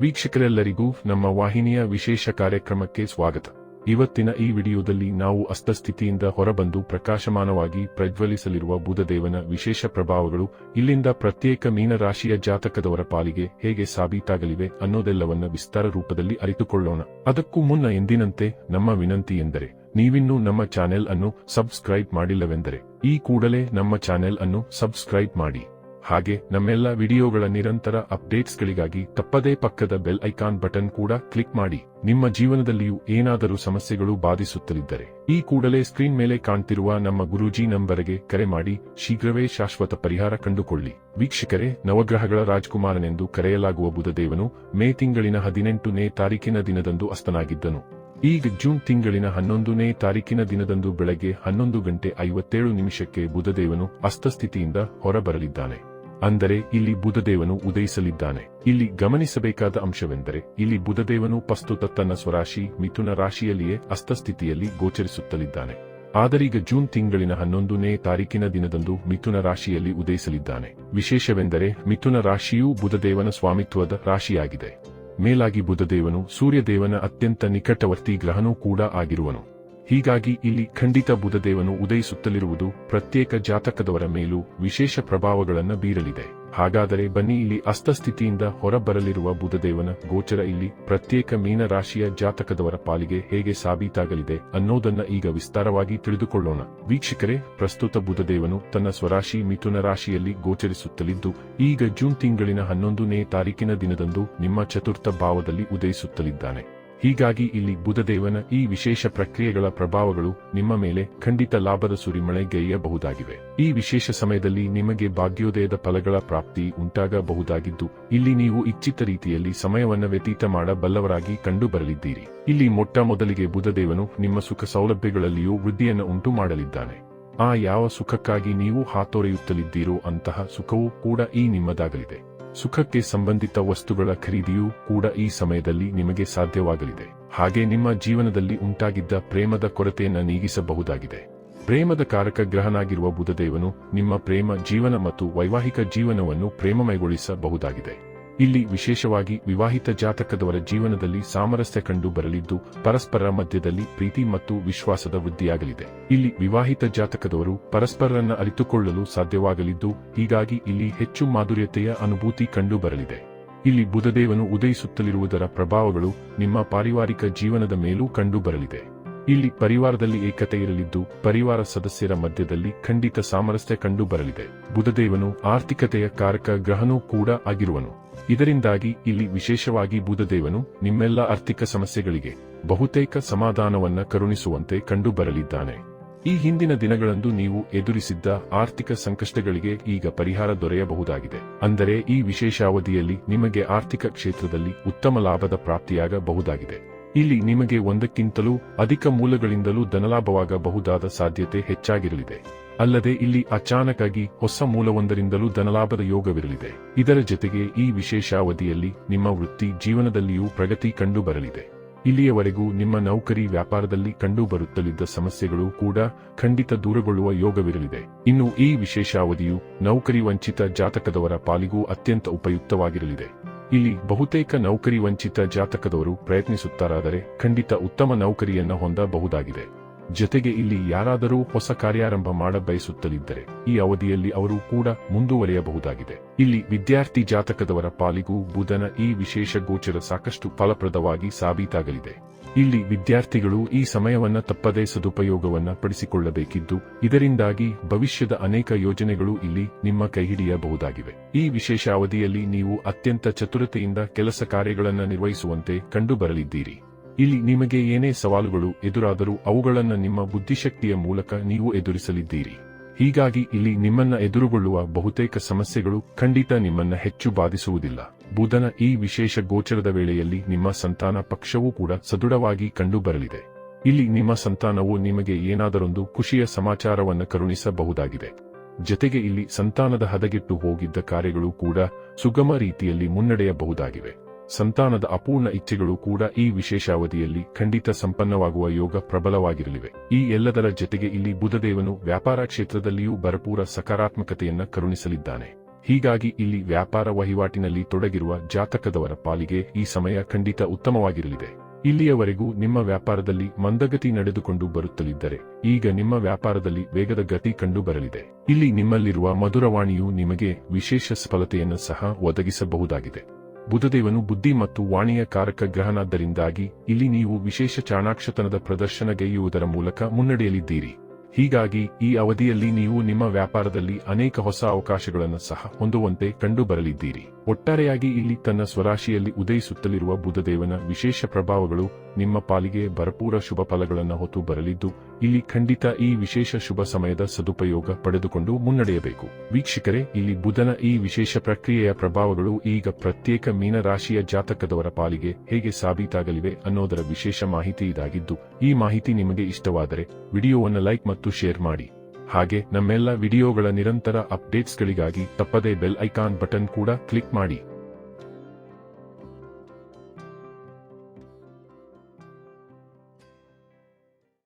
ವೀಕ್ಷಕರೆಲ್ಲರಿಗೂ ನಮ್ಮ ವಾಹಿನಿಯ ವಿಶೇಷ ಕಾರ್ಯಕ್ರಮಕ್ಕೆ ಸ್ವಾಗತ. ಇವತ್ತಿನ ಈ ವಿಡಿಯೋದಲ್ಲಿ ನಾವು ಅಸ್ತಸ್ಥಿತಿಯಿಂದ ಹೊರಬಂದು ಪ್ರಕಾಶಮಾನವಾಗಿ ಪ್ರಜ್ವಲಿಸಲಿರುವ ಬುಧದೇವನ ವಿಶೇಷ ಪ್ರಭಾವಗಳು, ಇಲ್ಲಿಂದ ಪ್ರತ್ಯೇಕ ಮೀನರಾಶಿಯ ಜಾತಕದವರ ಪಾಲಿಗೆ ಹೇಗೆ ಸಾಬೀತಾಗಲಿವೆ ಅನ್ನೋದೆಲ್ಲವನ್ನ ವಿಸ್ತಾರ ರೂಪದಲ್ಲಿ ಅರಿತುಕೊಳ್ಳೋಣ. ಅದಕ್ಕೂ ಮುನ್ನ ಎಂದಿನಂತೆ ನಮ್ಮ ವಿನಂತಿ ಎಂದರೆ, ನೀವಿನ್ನೂ ನಮ್ಮ ಚಾನೆಲ್ ಅನ್ನು ಸಬ್ಸ್ಕ್ರೈಬ್ ಮಾಡಿಲ್ಲವೆಂದರೆ, ಈ ಕೂಡಲೇ ನಮ್ಮ ಚಾನೆಲ್ ಅನ್ನು ಸಬ್ಸ್ಕ್ರೈಬ್ ಮಾಡಿ. ಹಾಗೆ ನಮ್ಮೆಲ್ಲ ವಿಡಿಯೋಗಳ ನಿರಂತರ ಅಪ್ಡೇಟ್ಸ್ಗಳಿಗಾಗಿ ತಪ್ಪದೇ ಪಕ್ಕದ ಬೆಲ್ ಐಕಾನ್ ಬಟನ್ ಕೂಡ ಕ್ಲಿಕ್ ಮಾಡಿ. ನಿಮ್ಮ ಜೀವನದಲ್ಲಿಯೂ ಏನಾದರೂ ಸಮಸ್ಯೆಗಳು ಬಾಧಿಸುತ್ತಲಿದ್ದರೆ ಈ ಕೂಡಲೇ ಸ್ಕ್ರೀನ್ ಮೇಲೆ ಕಾಣ್ತಿರುವ ನಮ್ಮ ಗುರೂಜಿ ನಂಬರ್ಗೆ ಕರೆ ಮಾಡಿ ಶೀಘ್ರವೇ ಶಾಶ್ವತ ಪರಿಹಾರ ಕಂಡುಕೊಳ್ಳಿ. ವೀಕ್ಷಕರೇ, ನವಗ್ರಹಗಳ ರಾಜ್ಕುಮಾರನೆಂದು ಕರೆಯಲಾಗುವ ಬುಧದೇವನು ಮೇ ತಿಂಗಳಿನ ಹದಿನೆಂಟನೇ ತಾರೀಕಿನ ದಿನದಂದು ಅಸ್ತನಾಗಿದ್ದನು. ಈಗ ಜೂನ್ ತಿಂಗಳಿನ ಹನ್ನೊಂದನೇ ತಾರೀಕಿನ ದಿನದಂದು ಬೆಳಗ್ಗೆ ಹನ್ನೊಂದು ಗಂಟೆ ಐವತ್ತೇಳು ನಿಮಿಷಕ್ಕೆ ಬುಧದೇವನು ಅಸ್ತಸ್ಥಿತಿಯಿಂದ ಹೊರಬರಲಿದ್ದಾನೆ. ಅಂದರೆ ಇಲ್ಲಿ ಬುಧದೇವನು ಉದಯಿಸಲಿದ್ದಾನೆ. ಇಲ್ಲಿ ಗಮನಿಸಬೇಕಾದ ಅಂಶವೆಂದರೆ ಇಲ್ಲಿ ಬುಧದೇವನು ಪ್ರಸ್ತುತ ತನ್ನ ಸ್ವರಾಶಿ ಮಿಥುನ ರಾಶಿಯಲ್ಲಿಯೇ ಅಸ್ತಸ್ಥಿತಿಯಲ್ಲಿ ಗೋಚರಿಸುತ್ತಲಿದ್ದಾನೆ. ಆದರೀಗ ಜೂನ್ ತಿಂಗಳಿನ ಹನ್ನೊಂದನೇ ತಾರೀಕಿನ ದಿನದಂದು ಮಿಥುನ ರಾಶಿಯಲ್ಲಿ ಉದಯಿಸಲಿದ್ದಾನೆ. ವಿಶೇಷವೆಂದರೆ ಮಿಥುನ ರಾಶಿಯೂ ಬುಧದೇವನ ಸ್ವಾಮಿತ್ವದ ರಾಶಿಯಾಗಿದೆ. ಮೇಲಾಗಿ ಬುಧದೇವನು ಸೂರ್ಯದೇವನ ಅತ್ಯಂತ ನಿಕಟವರ್ತಿ ಗ್ರಹನೂ ಕೂಡ ಆಗಿರುವನು. ಹೀಗಾಗಿ ಇಲ್ಲಿ ಖಂಡಿತ ಬುಧದೇವನು ಉದಯಿಸುತ್ತಲಿರುವುದು ಪ್ರತ್ಯೇಕ ಜಾತಕದವರ ಮೇಲೂ ವಿಶೇಷ ಪ್ರಭಾವಗಳನ್ನು ಬೀರಲಿದೆ. ಹಾಗಾದರೆ ಬನ್ನಿ ಇಲ್ಲಿ ಅಸ್ತಸ್ಥಿತಿಯಿಂದ ಹೊರಬರಲಿರುವ ಬುಧದೇವನ ಗೋಚರ ಇಲ್ಲಿ ಪ್ರತ್ಯೇಕ ಮೀನರಾಶಿಯ ಜಾತಕದವರ ಪಾಲಿಗೆ ಹೇಗೆ ಸಾಬೀತಾಗಲಿದೆ ಅನ್ನೋದನ್ನ ಈಗ ವಿಸ್ತಾರವಾಗಿ ತಿಳಿದುಕೊಳ್ಳೋಣ. ವೀಕ್ಷಕರೇ, ಪ್ರಸ್ತುತ ಬುಧದೇವನು ತನ್ನ ಸ್ವರಾಶಿ ಮಿಥುನ ರಾಶಿಯಲ್ಲಿ ಗೋಚರಿಸುತ್ತಲಿದ್ದು, ಈಗ ಜೂನ್ ತಿಂಗಳಿನ ಹನ್ನೊಂದನೇ ತಾರೀಕಿನ ದಿನದಂದು ನಿಮ್ಮ ಚತುರ್ಥ ಭಾವದಲ್ಲಿ ಉದಯಿಸುತ್ತಲಿದ್ದಾನೆ. ಹೀಗಾಗಿ ಇಲ್ಲಿ ಬುಧದೇವನ ಈ ವಿಶೇಷ ಪ್ರಕ್ರಿಯೆಗಳ ಪ್ರಭಾವಗಳು ನಿಮ್ಮ ಮೇಲೆ ಖಂಡಿತ ಲಾಭದ ಸುರಿಮಳೆಗೈಯಬಹುದಾಗಿವೆ ಈ ವಿಶೇಷ ಸಮಯದಲ್ಲಿ ನಿಮಗೆ ಭಾಗ್ಯೋದಯದ ಫಲಗಳ ಪ್ರಾಪ್ತಿ ಉಂಟಾಗಬಹುದಾಗಿದ್ದು, ಇಲ್ಲಿ ನೀವು ಇಚ್ಛಿತ ರೀತಿಯಲ್ಲಿ ಸಮಯವನ್ನು ವ್ಯತೀತ ಮಾಡಬಲ್ಲವರಾಗಿ ಕಂಡುಬರಲಿದ್ದೀರಿ. ಇಲ್ಲಿ ಮೊಟ್ಟ ಮೊದಲಿಗೆ ಬುಧದೇವನು ನಿಮ್ಮ ಸುಖ ಸೌಲಭ್ಯಗಳಲ್ಲಿಯೂ ವೃದ್ಧಿಯನ್ನು ಉಂಟು ಮಾಡಲಿದ್ದಾನೆ ಆ ಯಾವ ಸುಖಕ್ಕಾಗಿ ನೀವು ಹಾತೊರೆಯುತ್ತಲಿದ್ದೀರೋ ಅಂತಹ ಸುಖವೂ ಕೂಡ ಈ ನಿಮ್ಮದಾಗಲಿದೆ. ಸುಖಕ್ಕೆ ಸಂಬಂಧಿತ ವಸ್ತುಗಳ ಖರೀದಿಯೂ ಕೂಡ ಈ ಸಮಯದಲ್ಲಿ ನಿಮಗೆ ಸಾಧ್ಯವಾಗಲಿದೆ. ಹಾಗೆ ನಿಮ್ಮ ಜೀವನದಲ್ಲಿ ಉಂಟಾಗಿದ್ದ ಪ್ರೇಮದ ಕೊರತೆಯನ್ನು ನೀಗಿಸಬಹುದಾಗಿದೆ. ಪ್ರೇಮದ ಕಾರಕ ಗ್ರಹನಾಗಿರುವ ಬುಧದೇವನು ನಿಮ್ಮ ಪ್ರೇಮ, ಜೀವನ ಮತ್ತು ವೈವಾಹಿಕ ಜೀವನವನ್ನು ಪ್ರೇಮಮಯಗೊಳಿಸಬಹುದಾಗಿದೆ. ಇಲ್ಲಿ ವಿಶೇಷವಾಗಿ ವಿವಾಹಿತ ಜಾತಕದವರ ಜೀವನದಲ್ಲಿ ಸಾಮರಸ್ಯ ಕಂಡು ಬರಲಿದ್ದು ಪರಸ್ಪರರ ಮಧ್ಯದಲ್ಲಿ ಪ್ರೀತಿ ಮತ್ತು ವಿಶ್ವಾಸದ ವೃದ್ಧಿಯಾಗಲಿದೆ. ಇಲ್ಲಿ ವಿವಾಹಿತ ಜಾತಕದವರು ಪರಸ್ಪರರನ್ನ ಅರಿತುಕೊಳ್ಳಲು ಸಾಧ್ಯವಾಗಲಿದ್ದು, ಹೀಗಾಗಿ ಇಲ್ಲಿ ಹೆಚ್ಚು ಮಾಧುರ್ಯತೆಯ ಅನುಭೂತಿ ಕಂಡು ಬರಲಿದೆ. ಇಲ್ಲಿ ಬುಧದೇವನು ಉದಯಿಸುತ್ತಲಿರುವುದರ ಪ್ರಭಾವಗಳು ನಿಮ್ಮ ಪಾರಿವಾರಿಕ ಜೀವನದ ಮೇಲೂ ಕಂಡು ಬರಲಿದೆ. ಇಲ್ಲಿ ಪರಿವಾರದಲ್ಲಿ ಏಕತೆ ಇರಲಿದ್ದು, ಪರಿವಾರ ಸದಸ್ಯರ ಮಧ್ಯದಲ್ಲಿ ಖಂಡಿತ ಸಾಮರಸ್ಯ ಕಂಡು ಬರಲಿದೆ. ಬುಧದೇವನು ಆರ್ಥಿಕತೆಯ ಕಾರಕ ಗ್ರಹನೂ ಕೂಡ ಆಗಿರುವನು. ಇದರಿಂದಾಗಿ ಇಲ್ಲಿ ವಿಶೇಷವಾಗಿ ಬುಧದೇವನು ನಿಮ್ಮೆಲ್ಲ ಆರ್ಥಿಕ ಸಮಸ್ಯೆಗಳಿಗೆ ಬಹುತೇಕ ಸಮಾಧಾನವನ್ನ ಕರುಣಿಸುವಂತೆ ಕಂಡುಬರಲಿದ್ದಾನೆ. ಈ ಹಿಂದಿನ ದಿನಗಳಂದು ನೀವು ಎದುರಿಸಿದ್ದ ಆರ್ಥಿಕ ಸಂಕಷ್ಟಗಳಿಗೆ ಈಗ ಪರಿಹಾರ ದೊರೆಯಬಹುದಾಗಿದೆ. ಅಂದರೆ ಈ ವಿಶೇಷಾವಧಿಯಲ್ಲಿ ನಿಮಗೆ ಆರ್ಥಿಕ ಕ್ಷೇತ್ರದಲ್ಲಿ ಉತ್ತಮ ಲಾಭದ ಪ್ರಾಪ್ತಿಯಾಗಬಹುದಾಗಿದೆ. ಇಲ್ಲಿ ನಿಮಗೆ ಒಂದಕ್ಕಿಂತಲೂ ಅಧಿಕ ಮೂಲಗಳಿಂದಲೂ ಧನಲಾಭವಾಗಬಹುದಾದ ಸಾಧ್ಯತೆ ಹೆಚ್ಚಾಗಿರಲಿದೆ. ಅಲ್ಲದೆ ಇಲ್ಲಿ ಅಚಾನಕಾಗಿ ಹೊಸ ಮೂಲವೊಂದರಿಂದಲೂ ಧನಲಾಭದ ಯೋಗವಿರಲಿದೆ. ಇದರ ಜೊತೆಗೆ ಈ ವಿಶೇಷ ಅವಧಿಯಲ್ಲಿ ನಿಮ್ಮ ವೃತ್ತಿ ಜೀವನದಲ್ಲಿಯೂ ಪ್ರಗತಿ ಕಂಡುಬರಲಿದೆ. ಇಲ್ಲಿಯವರೆಗೂ ನಿಮ್ಮ ನೌಕರಿ ವ್ಯಾಪಾರದಲ್ಲಿ ಕಂಡು ಬರುತ್ತಲಿದ್ದ ಸಮಸ್ಯೆಗಳು ಕೂಡ ಖಂಡಿತ ದೂರಗೊಳ್ಳುವ ಯೋಗವಿರಲಿದೆ. ಇನ್ನು ಈ ವಿಶೇಷ ಅವಧಿಯು ನೌಕರಿ ವಂಚಿತ ಜಾತಕದವರ ಪಾಲಿಗೂ ಅತ್ಯಂತ ಉಪಯುಕ್ತವಾಗಿರಲಿದೆ. ಇಲ್ಲಿ ಬಹುತೇಕ ನೌಕರಿ ವಂಚಿತ ಜಾತಕದವರು ಪ್ರಯತ್ನಿಸುತ್ತಾರಾದರೆ ಖಂಡಿತ ಉತ್ತಮ ನೌಕರಿಯನ್ನು ಹೊಂದಬಹುದಾಗಿದೆ. ಜೊತೆಗೆ ಇಲ್ಲಿ ಯಾರಾದರೂ ಹೊಸ ಕಾರ್ಯಾರಂಭ ಮಾಡಬಯಸುತ್ತಲಿದ್ದರೆ ಈ ಅವಧಿಯಲ್ಲಿ ಅವರು ಕೂಡ ಮುಂದುವರಿಯಬಹುದಾಗಿದೆ. ಇಲ್ಲಿ ವಿದ್ಯಾರ್ಥಿ ಜಾತಕದವರ ಪಾಲಿಗೂ ಬುಧನ ಈ ವಿಶೇಷ ಗೋಚರ ಸಾಕಷ್ಟು ಫಲಪ್ರದವಾಗಿ ಸಾಬೀತಾಗಲಿದೆ. ಇಲ್ಲಿ ವಿದ್ಯಾರ್ಥಿಗಳು ಈ ಸಮಯವನ್ನ ತಪ್ಪದೇ ಸದುಪಯೋಗವನ್ನ ಪಡಿಸಿಕೊಳ್ಳಬೇಕಿದ್ದು, ಇದರಿಂದಾಗಿ ಭವಿಷ್ಯದ ಅನೇಕ ಯೋಜನೆಗಳು ಇಲ್ಲಿ ನಿಮ್ಮ ಕೈಹಿಡಿಯಬಹುದಾಗಿವೆ ಈ ವಿಶೇಷ ಅವಧಿಯಲ್ಲಿ ನೀವು ಅತ್ಯಂತ ಚತುರತೆಯಿಂದ ಕೆಲಸ ಕಾರ್ಯಗಳನ್ನು ನಿರ್ವಹಿಸುವಂತೆ ಕಂಡುಬರಲಿದ್ದೀರಿ. ಇಲ್ಲಿ ನಿಮಗೆ ಏನೇ ಸವಾಲುಗಳು ಎದುರಾದರೂ ಅವುಗಳನ್ನು ನಿಮ್ಮ ಬುದ್ಧಿಶಕ್ತಿಯ ಮೂಲಕ ನೀವು ಎದುರಿಸಲಿದ್ದೀರಿ. ಹೀಗಾಗಿ ಇಲ್ಲಿ ನಿಮ್ಮನ್ನ ಎದುರುಗೊಳ್ಳುವ ಬಹುತೇಕ ಸಮಸ್ಯೆಗಳು ಖಂಡಿತ ನಿಮ್ಮನ್ನ ಹೆಚ್ಚು ಬಾಧಿಸುವುದಿಲ್ಲ. ಬುಧನ ಈ ವಿಶೇಷ ಗೋಚರದ ವೇಳೆಯಲ್ಲಿ ನಿಮ್ಮ ಸಂತಾನ ಪಕ್ಷವೂ ಕೂಡ ಸದೃಢವಾಗಿ ಕಂಡುಬರಲಿದೆ. ಇಲ್ಲಿ ನಿಮ್ಮ ಸಂತಾನವು ನಿಮಗೆ ಏನಾದರೊಂದು ಖುಷಿಯ ಸಮಾಚಾರವನ್ನು ಕರುಣಿಸಬಹುದಾಗಿದೆ. ಜತೆಗೆ ಇಲ್ಲಿ ಸಂತಾನದ ಹದಗೆಟ್ಟು ಹೋಗಿದ್ದ ಕಾರ್ಯಗಳು ಕೂಡ ಸುಗಮ ರೀತಿಯಲ್ಲಿ ಮುನ್ನಡೆಯಬಹುದಾಗಿವೆ. ಸಂತಾನದ ಅಪೂರ್ಣ ಇಚ್ಛೆಗಳು ಕೂಡ ಈ ವಿಶೇಷ ಅವಧಿಯಲ್ಲಿ ಖಂಡಿತ ಸಂಪನ್ನವಾಗುವ ಯೋಗ ಪ್ರಬಲವಾಗಿರಲಿವೆ. ಈ ಎಲ್ಲದರ ಜೊತೆಗೆ ಇಲ್ಲಿ ಬುಧದೇವನು ವ್ಯಾಪಾರ ಕ್ಷೇತ್ರದಲ್ಲಿಯೂ ಭರಪೂರ ಸಕಾರಾತ್ಮಕತೆಯನ್ನು ಕರುಣಿಸಲಿದ್ದಾನೆ. ಹೀಗಾಗಿ ಇಲ್ಲಿ ವ್ಯಾಪಾರ ವಹಿವಾಟಿನಲ್ಲಿ ತೊಡಗಿರುವ ಜಾತಕದವರ ಪಾಲಿಗೆ ಈ ಸಮಯ ಖಂಡಿತ ಉತ್ತಮವಾಗಿರಲಿದೆ. ಇಲ್ಲಿಯವರೆಗೂ ನಿಮ್ಮ ವ್ಯಾಪಾರದಲ್ಲಿ ಮಂದಗತಿ ನಡೆದುಕೊಂಡು ಬರುತ್ತಲಿದ್ದರೆ, ಈಗ ನಿಮ್ಮ ವ್ಯಾಪಾರದಲ್ಲಿ ವೇಗದ ಗತಿ ಕಂಡು ಬರಲಿದೆ ಇಲ್ಲಿ ನಿಮ್ಮಲ್ಲಿರುವ ಮಧುರವಾಣಿಯು ನಿಮಗೆ ವಿಶೇಷ ಸಫಲತೆಯನ್ನು ಸಹ ಒದಗಿಸಬಹುದಾಗಿದೆ. ಬುಧದೇವನು ಬುದ್ಧಿ ಮತ್ತು ವಾಣಿಯ ಕಾರಕ ಗ್ರಹನಾದ್ದರಿಂದಾಗಿ ಇಲ್ಲಿ ನೀವು ವಿಶೇಷ ಚಾಣಾಕ್ಷತನದ ಪ್ರದರ್ಶನಗೈಯುವುದರ ಮೂಲಕ ಮುನ್ನಡೆಯಲಿದ್ದೀರಿ ಹೀಗಾಗಿ ಈ ಅವಧಿಯಲ್ಲಿ ನೀವು ನಿಮ್ಮ ವ್ಯಾಪಾರದಲ್ಲಿ ಅನೇಕ ಹೊಸ ಅವಕಾಶಗಳನ್ನು ಸಹ ಹೊಂದುವಂತೆ ಕಂಡುಬರಲಿದ್ದೀರಿ. ಒಟ್ಟಾರೆಯಾಗಿ ಇಲ್ಲಿ ತನ್ನ ಸ್ವರಾಶಿಯಲ್ಲಿ ಉದಯಿಸುತ್ತಲಿರುವ ಬುಧದೇವನ ವಿಶೇಷ ಪ್ರಭಾವಗಳು ನಿಮ್ಮ ಪಾಲಿಗೆ ಭರಪೂರ ಶುಭ ಫಲಗಳನ್ನು ಹೊತ್ತು ಬರಲಿದ್ದು, ಇಲ್ಲಿ ಖಂಡಿತ ಈ ವಿಶೇಷ ಶುಭ ಸಮಯದ ಸದುಪಯೋಗ ಪಡೆದುಕೊಂಡು ಮುನ್ನಡೆಯಬೇಕು. ವೀಕ್ಷಕರೇ, ಇಲ್ಲಿ ಬುಧನ ಈ ವಿಶೇಷ ಪ್ರಕ್ರಿಯೆಯ ಪ್ರಭಾವಗಳು ಈಗ ಪ್ರತ್ಯೇಕ ಮೀನರಾಶಿಯ ಜಾತಕದವರ ಪಾಲಿಗೆ ಹೇಗೆ ಸಾಬೀತಾಗಲಿವೆ ಅನ್ನೋದರ ವಿಶೇಷ ಮಾಹಿತಿ ಇದಾಗಿದ್ದು, ಈ ಮಾಹಿತಿ ನಿಮಗೆ ಇಷ್ಟವಾದರೆ ವಿಡಿಯೋವನ್ನು ಲೈಕ್ ಮತ್ತು ಶೇರ್ ಮಾಡಿ. ಹಾಗೆ ನಮ್ಮೆಲ್ಲ ವಿಡಿಯೋಗಳ ನಿರಂತರ ಅಪ್ಡೇಟ್ಸ್ಗಳಿಗಾಗಿ ತಪ್ಪದೇ ಬೆಲ್ ಐಕಾನ್ ಬಟನ್ ಕೂಡ ಕ್ಲಿಕ್ ಮಾಡಿ.